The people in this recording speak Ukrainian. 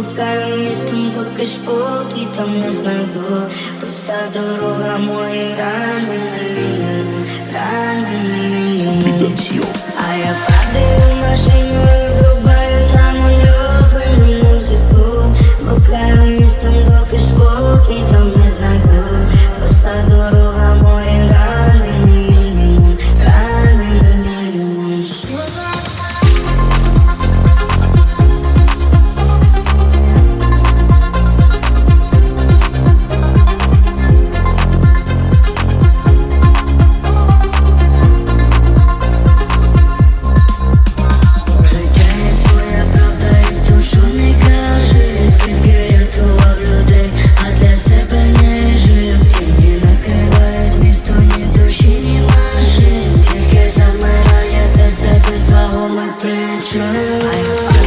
Блукаю містом, поки спокій там не знайду. Проста дорога мої рани на мене, рани на мене А я падаю в машину preacher.